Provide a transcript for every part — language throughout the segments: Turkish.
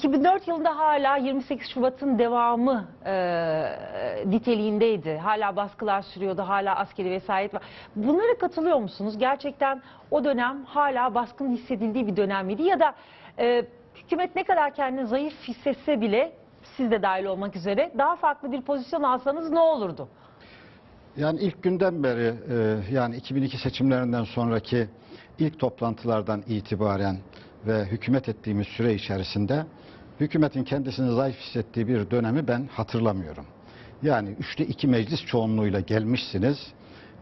2004 yılında hala 28 Şubat'ın devamı e, niteliğindeydi. Hala baskılar sürüyordu, hala askeri vesayet var. Bunlara katılıyor musunuz? Gerçekten o dönem hala baskının hissedildiği bir dönem miydi? Ya da e, hükümet ne kadar kendini zayıf hissetse bile siz de dahil olmak üzere daha farklı bir pozisyon alsanız ne olurdu? Yani ilk günden beri e, yani 2002 seçimlerinden sonraki ilk toplantılardan itibaren ve hükümet ettiğimiz süre içerisinde hükümetin kendisini zayıf hissettiği bir dönemi ben hatırlamıyorum. Yani üçte iki meclis çoğunluğuyla gelmişsiniz.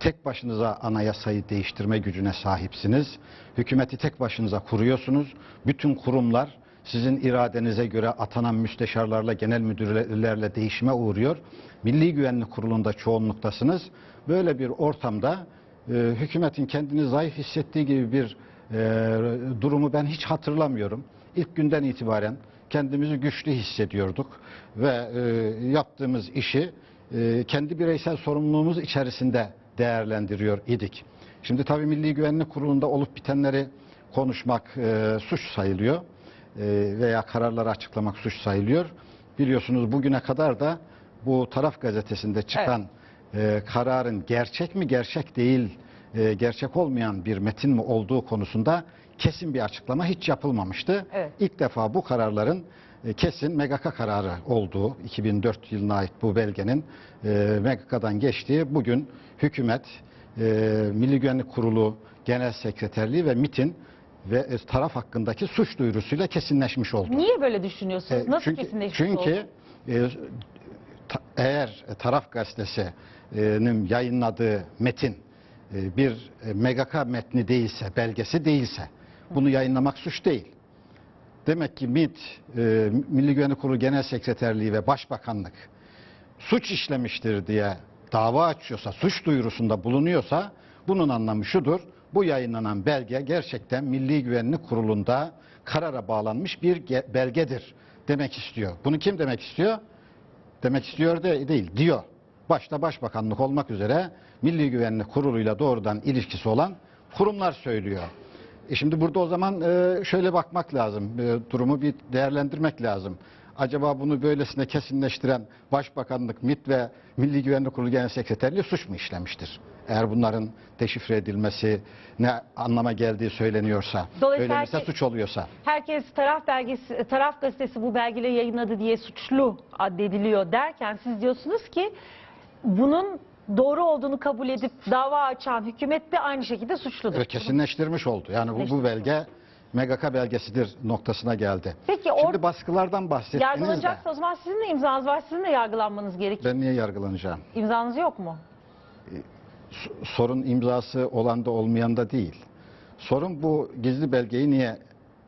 Tek başınıza anayasayı değiştirme gücüne sahipsiniz. Hükümeti tek başınıza kuruyorsunuz. Bütün kurumlar sizin iradenize göre atanan müsteşarlarla, genel müdürlerle değişime uğruyor. Milli Güvenlik Kurulu'nda çoğunluktasınız. Böyle bir ortamda e, hükümetin kendini zayıf hissettiği gibi bir durumu ben hiç hatırlamıyorum. İlk günden itibaren kendimizi güçlü hissediyorduk ve e, yaptığımız işi e, kendi bireysel sorumluluğumuz içerisinde değerlendiriyor idik. Şimdi tabii Milli Güvenlik Kurulu'nda olup bitenleri konuşmak e, suç sayılıyor e, veya kararları açıklamak suç sayılıyor. Biliyorsunuz bugüne kadar da bu taraf gazetesinde çıkan e, kararın gerçek mi gerçek değil, e, gerçek olmayan bir metin mi olduğu konusunda kesin bir açıklama hiç yapılmamıştı. Evet. İlk defa bu kararların e, kesin MGK kararı olduğu 2004 yılına ait bu belgenin e, MGK'dan geçtiği bugün hükümet, e, Milli Güvenlik Kurulu Genel Sekreterliği ve MIT'in ve e, taraf hakkındaki suç duyurusuyla kesinleşmiş oldu. Niye böyle düşünüyorsunuz? E, Nasıl çünkü, kesinleşmiş Çünkü oldu? e, ta- eğer taraf gazetesinin yayınladığı metin e, bir e, MGK metni değilse, belgesi değilse bunu yayınlamak suç değil. Demek ki MİT, e, Milli Güvenlik Kurulu Genel Sekreterliği ve Başbakanlık suç işlemiştir diye dava açıyorsa, suç duyurusunda bulunuyorsa bunun anlamı şudur. Bu yayınlanan belge gerçekten Milli Güvenlik Kurulu'nda karara bağlanmış bir ge- belgedir demek istiyor. Bunu kim demek istiyor? Demek istiyor de değil, diyor. Başta Başbakanlık olmak üzere Milli Güvenlik Kurulu'yla doğrudan ilişkisi olan kurumlar söylüyor. E şimdi burada o zaman e, şöyle bakmak lazım, e, durumu bir değerlendirmek lazım. Acaba bunu böylesine kesinleştiren Başbakanlık, MİT ve Milli Güvenlik Kurulu Genel Sekreterliği suç mu işlemiştir? Eğer bunların deşifre edilmesi ne anlama geldiği söyleniyorsa, Dolayısıyla herkes- suç oluyorsa. Herkes taraf belgesi, taraf gazetesi bu belgeleri yayınladı diye suçlu addediliyor derken siz diyorsunuz ki bunun doğru olduğunu kabul edip dava açan hükümet de aynı şekilde suçludur. Evet, kesinleştirmiş oldu. Yani bu, bu belge MGK belgesidir noktasına geldi. Peki or- Şimdi baskılardan bahsettiniz de Yargılanacaksa o zaman sizin de imzanız var, sizin de yargılanmanız gerekiyor. ben niye yargılanacağım? İmzanız yok mu? S- Sorun imzası olan da olmayan da değil. Sorun bu gizli belgeyi niye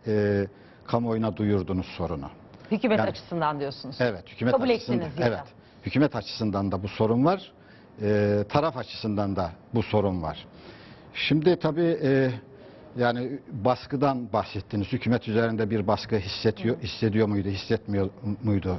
e, kamuoyuna duyurdunuz sorunu. Hükümet Yani- açısından diyorsunuz. Evet, hükümet Kabul açısından. ettiniz ya da. Evet. Hükümet açısından da bu sorun var. e, taraf açısından da bu sorun var. Şimdi tabii e, yani baskıdan bahsettiniz. Hükümet üzerinde bir baskı hissediyor, hissediyor muydu, hissetmiyor muydu?